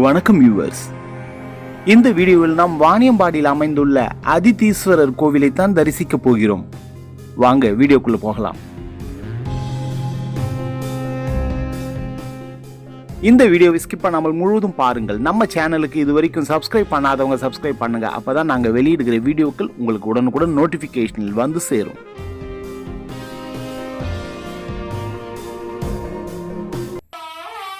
வணக்கம் வியூவர்ஸ் இந்த வீடியோவில் நாம் வாணியம்பாடியில் அமைந்துள்ள அதிதீஸ்வரர் கோவிலை தான் தரிசிக்க போகிறோம். வாங்க வீடியோக்குள்ள போகலாம். இந்த வீடியோவை ஸ்கிப் பண்ணாமல் முழுவதும் பாருங்கள். நம்ம சேனலுக்கு இது வரைக்கும் சப்ஸ்கிரைப் பண்ணாதவங்க சப்ஸ்கிரைப் பண்ணுங்க. அப்பதான் நாங்கள் வெளியிடுகிற வீடியோக்கள் உங்களுக்கு உடனுக்குடன் நோட்டிபிகேஷனில் வந்து சேரும்.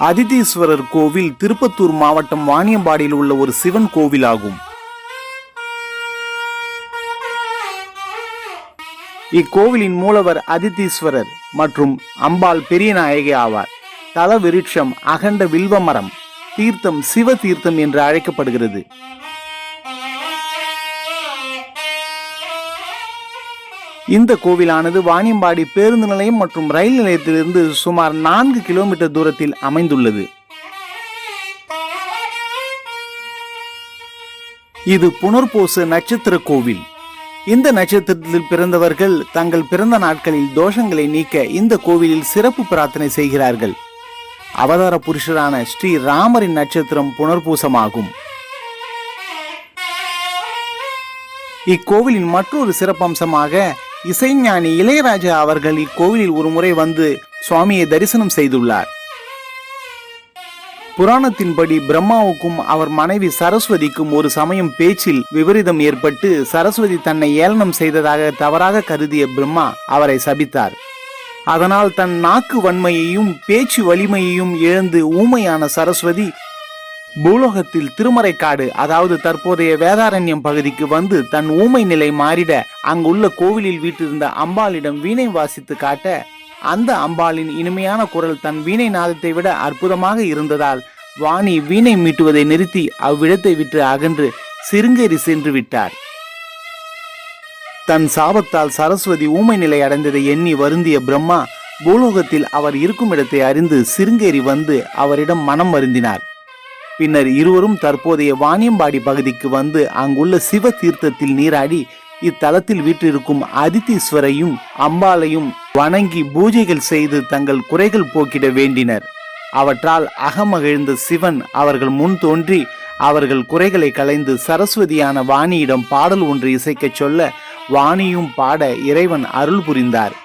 அதிதீஸ்வரர் கோவில் திருப்பத்தூர் மாவட்டம் வாணியம்பாடியில் உள்ள ஒரு சிவன் கோவிலாகும். இக்கோவிலின் மூலவர் அதிதீஸ்வரர் மற்றும் அம்பாள் பெரியநாயகி ஆவார். தல விருட்சம் அகண்ட வில்வமரம் தீர்த்தம் சிவ தீர்த்தம் என்று அழைக்கப்படுகிறது. இந்த கோவிலானது வாணியம்பாடி பேருந்து நிலையம் மற்றும் ரயில் நிலையத்திலிருந்து சுமார் நான்கு கிலோமீட்டர் தூரத்தில் அமைந்துள்ளது. இது புனர்பூச நட்சத்திர கோவில். இந்த நட்சத்திரத்தில் பிறந்தவர்கள் தங்கள் பிறந்த நாட்களில் தோஷங்களை நீக்க இந்த கோவிலில் சிறப்பு பிரார்த்தனை செய்கிறார்கள். அவதார புருஷரான ஸ்ரீ ராமரின் நட்சத்திரம் புனர்பூசமாகும். இக்கோவிலின் மற்றொரு சிறப்பம்சமாக இசைஞானி இளையராஜா அவர்கள் இக்கோவிலில் ஒரு முறை வந்து சுவாமியை தரிசனம் செய்துள்ளார். புராணத்தின்படி பிரம்மாவுக்கும் அவர் மனைவி சரஸ்வதிக்கும் ஒரு சமயம் பேச்சில் விபரீதம் ஏற்பட்டு சரஸ்வதி தன்னை ஏளனம் செய்ததாக தவறாக கருதிய பிரம்மா அவரை சபித்தார். அதனால் தன் நாக்கு வன்மையையும் பேச்சு வலிமையையும் இழந்து ஊமையான சரஸ்வதி பூலோகத்தில் திருமறைக்காடு அதாவது தற்போதைய வேதாரண்யம் பகுதிக்கு வந்து தன் ஊமை நிலை மாறிட அங்குள்ள கோவிலில் வீட்டிருந்த அம்பாளிடம் வீணை வாசித்து காட்ட அந்த அம்பாளின் இனிமையான குரல் தன் வீணை நாதத்தை விட அற்புதமாக இருந்ததால் வாணி வீணை மீட்டுவதை நிறுத்தி அவ்விடத்தை விட்டு அகன்று சிருங்கேரி சென்று விட்டார். தன் சாபத்தால் சரஸ்வதி ஊமை நிலை அடைந்ததை எண்ணி வருந்திய பிரம்மா பூலோகத்தில் அவர் இருக்கும் இடத்தை அறிந்து சிருங்கேரி வந்து அவரிடம் மனம் வருந்தினார். பின்னர் இருவரும் தற்போதைய வாணியம்பாடி பகுதிக்கு வந்து அங்குள்ள சிவ தீர்த்தத்தில் நீராடி இத்தலத்தில் வீற்றிருக்கும் அதித்தீஸ்வரையும் அம்பாளையும் வணங்கி பூஜைகள் செய்து தங்கள் குறைகள் போக்கிட வேண்டினர். அவற்றால் அகமகிழ்ந்த சிவன் அவர்கள் முன் தோன்றி அவர்கள் குறைகளை களைந்து சரஸ்வதியான வாணியிடம் பாடல் ஒன்று இசைக்கச் சொல்ல வாணியும் பாட இறைவன் அருள் புரிந்தார்.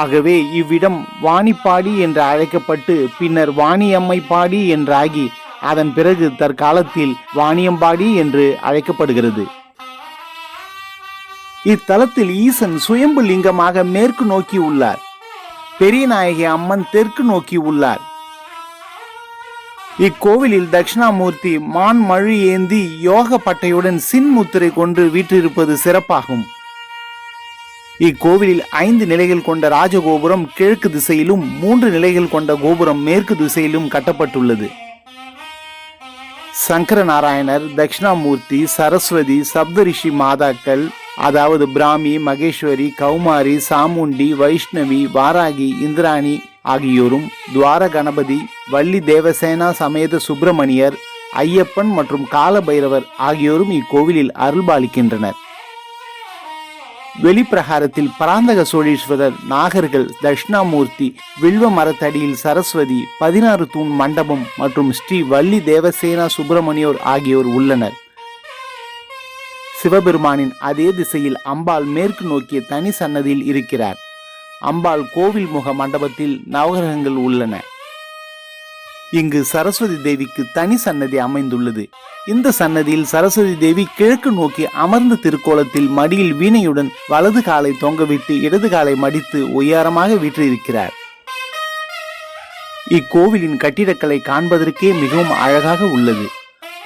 ஆகவே இவ்விடம் வாணிப்பாடி என்று அழைக்கப்பட்டு பின்னர் வாணியம்மை பாடி என்றாகி அதன் பிறகு தற்காலத்தில் வாணியம்பாடி என்று அழைக்கப்படுகிறது. இத்தலத்தில் ஈசன் சுயம்பு லிங்கமாக மேற்கு நோக்கி உள்ளார். பெரியநாயகி அம்மன் தெற்கு நோக்கி உள்ளார். இக்கோவிலில் தட்சிணாமூர்த்தி மான் மழு ஏந்தி யோக பட்டையுடன் சின்முத்திரை கொண்டு வீற்றிருப்பது சிறப்பாகும். இக்கோவிலில் ஐந்து நிலைகள் கொண்ட ராஜகோபுரம் கிழக்கு திசையிலும் மூன்று நிலைகள் கொண்ட கோபுரம் மேற்கு திசையிலும் கட்டப்பட்டுள்ளது. சங்கரநாராயணர் தட்சிணாமூர்த்தி சரஸ்வதி சப்தரிஷி மாதாக்கள் அதாவது பிராமி மகேஸ்வரி கௌமாரி சாமுண்டி வைஷ்ணவி வாராகி இந்திராணி ஆகியோரும் துவார கணபதி வள்ளி தேவசேனா சமேத சுப்பிரமணியர் ஐயப்பன் மற்றும் காலபைரவர் ஆகியோரும் இக்கோவிலில் அருள்பாலிக்கின்றனர். வெளிப்பிரகாரத்தில் பராந்தக சோழீஸ்வரர் நாகர்கள் தட்சிணாமூர்த்தி வில்வ மரத்தடியில் சரஸ்வதி பதினாறு தூண் மண்டபம் மற்றும் ஸ்ரீ வள்ளி தேவசேனா சுப்பிரமணியோர் ஆகியோர் உள்ளனர். சிவபெருமானின் அதே திசையில் அம்பாள் மேற்கு நோக்கிய தனி சன்னதியில் இருக்கிறார். அம்பாள் கோவில் முக மண்டபத்தில் நவகிரகங்கள் உள்ளன. இங்கு சரஸ்வதி தேவிக்கு தனி சன்னதி அமைந்துள்ளது. இந்த சன்னதியில் சரஸ்வதி தேவி கிழக்கு நோக்கி அமர்ந்த திருக்கோலத்தில் மடியில் வீணையுடன் வலது காலை தொங்கவிட்டு இடது காலை மடித்து உயரமாக வீற்றிருக்கிறார். இக்கோவிலின் கட்டிடக்கலை காண்பதற்கே மிகவும் அழகாக உள்ளது.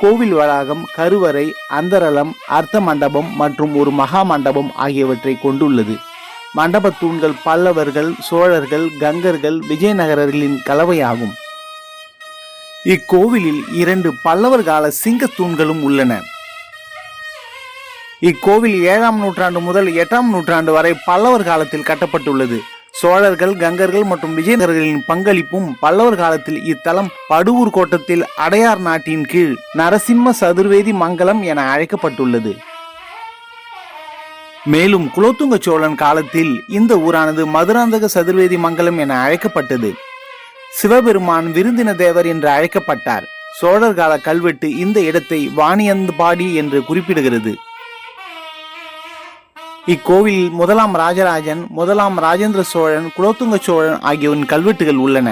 கோவில் வளாகம் கருவறை அந்தரலம் அர்த்த மண்டபம் மற்றும் ஒரு மகா மண்டபம் ஆகியவற்றை கொண்டுள்ளது. மண்டப தூண்கள் பல்லவர்கள் சோழர்கள் கங்கர்கள் விஜயநகரர்களின் கலவையாகும். இக்கோவிலில் இரண்டு பல்லவர் கால சிங்க தூண்களும் உள்ளன. இக்கோவில் ஏழாம் நூற்றாண்டு முதல் எட்டாம் நூற்றாண்டு வரை பல்லவர் காலத்தில் கட்டப்பட்டுள்ளது. சோழர்கள் கங்கர்கள் மற்றும் விஜயநகர்களின் பங்களிப்பும் பல்லவர் காலத்தில் இத்தலம் படுவூர் கோட்டத்தில் அடையார் நாட்டின் கீழ் நரசிம்ம சதுர்வேதி மங்கலம் என அழைக்கப்பட்டுள்ளது. மேலும் குலோத்துங்க சோழன் காலத்தில் இந்த ஊரானது மதுராந்தக சதுர்வேதி மங்கலம் என அழைக்கப்பட்டது. சிவபெருமான் விருந்தின தேவர் என்று அழைக்கப்பட்டார். சோழர் கால கல்வெட்டு இந்த இடத்தை வாணியந்தபாடி என்று குறிப்பிடுகிறது. இக்கோவிலில் முதலாம் ராஜராஜன் முதலாம் ராஜேந்திர சோழன் குலோத்துங்க சோழன் ஆகியோரின் கல்வெட்டுகள் உள்ளன.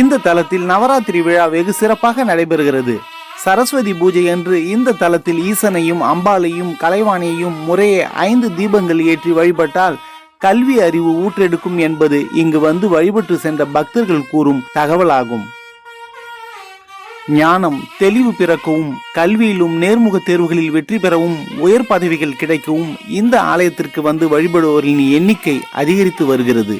இந்த தலத்தில் நவராத்திரி விழா வெகு சிறப்பாக நடைபெறுகிறது. சரஸ்வதி பூஜை அன்று இந்த தலத்தில் ஈசனையும் அம்பாளையும் கலைவாணியையும் முறையே ஐந்து தீபங்கள் ஏற்றி வழிபட்டால் கல்வி அறிவு ஊற்றெடுக்கும் என்பது இங்கு வந்து வழிபட்டு சென்ற பக்தர்கள் கூறும் தகவலாகும். ஞானம் தெளிவு பிறக்கவும் கல்வியிலும் நேர்முக தேர்வுகளில் வெற்றி பெறவும் உயர் பதவிகள் கிடைக்கவும் இந்த ஆலயத்திற்கு வந்து வழிபடுவோரின் எண்ணிக்கை அதிகரித்து வருகிறது.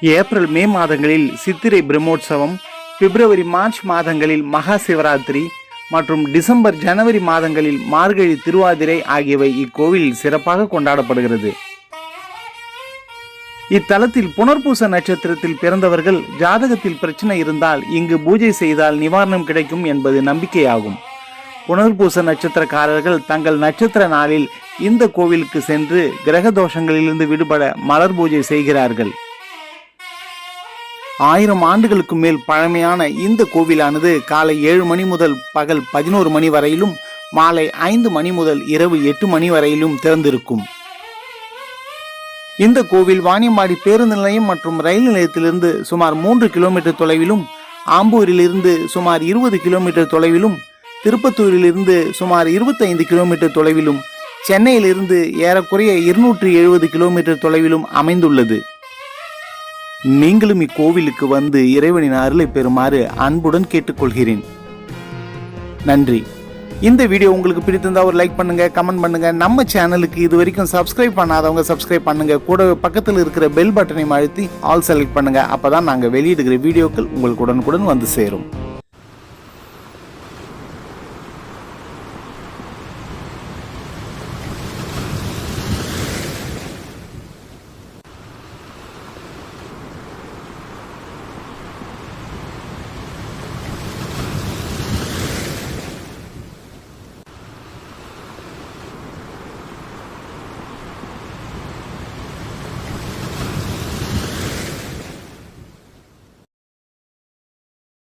ஏப்ரல் மே மாதங்களில் சித்திரை பிரம்மோற்சவம் பிப்ரவரி மார்ச் மாதங்களில் மகா சிவராத்திரி மற்றும் டிசம்பர் ஜனவரி மாதங்களில் மார்கழி திருவாதிரை ஆகியவை இக்கோவிலில் சிறப்பாக கொண்டாடப்படுகிறது. இத்தலத்தில் புனர்பூச நட்சத்திரத்தில் பிறந்தவர்கள் ஜாதகத்தில் பிரச்சனை இருந்தால் இங்கு பூஜை செய்தால் நிவாரணம் கிடைக்கும் என்பது நம்பிக்கையாகும். புனர்பூச நட்சத்திரக்காரர்கள் தங்கள் நட்சத்திர நாளில் இந்த கோவிலுக்கு சென்று கிரக தோஷங்களிலிருந்து விடுபட மலர் பூஜை செய்கிறார்கள். ஆயிரம் ஆண்டுகளுக்கு மேல் பழமையான இந்த கோவிலானது காலை ஏழு மணி முதல் பகல் பதினோரு மணி வரையிலும் மாலை ஐந்து மணி முதல் இரவு எட்டு மணி வரையிலும் திறந்திருக்கும். இந்த கோவில் வாணியம்பாடி பேருந்து நிலையம் மற்றும் ரயில் நிலையத்திலிருந்து சுமார் மூன்று கிலோமீட்டர் தொலைவிலும் ஆம்பூரிலிருந்து சுமார் இருபது கிலோமீட்டர் தொலைவிலும் திருப்பத்தூரிலிருந்து சுமார் இருபத்தைந்து கிலோமீட்டர் தொலைவிலும் சென்னையிலிருந்து ஏறக்குறைய இருநூற்றி எழுபது கிலோமீட்டர் தொலைவிலும் அமைந்துள்ளது. நீங்களும் இக்கோவிலுக்கு வந்து இறைவனின் அருளை பெறுமாறு அன்புடன் கேட்டுக்கொள்கிறேன். நன்றி. இந்த வீடியோ உங்களுக்கு பிடித்திருந்தா ஒரு லைக் பண்ணுங்க கமெண்ட் பண்ணுங்க. நம்ம சேனலுக்கு இது வரைக்கும் சப்ஸ்கிரைப் பண்ணாதவங்க சப்ஸ்கிரைப் பண்ணுங்க. கூட பக்கத்தில் இருக்கிற பெல் பட்டனை அழுத்தி ஆல் செலக்ட் பண்ணுங்க. அப்பதான் நாங்கள் வெளியிடுகிற வீடியோக்கள் உங்களுக்கு உடனுக்குடன் வந்து சேரும்.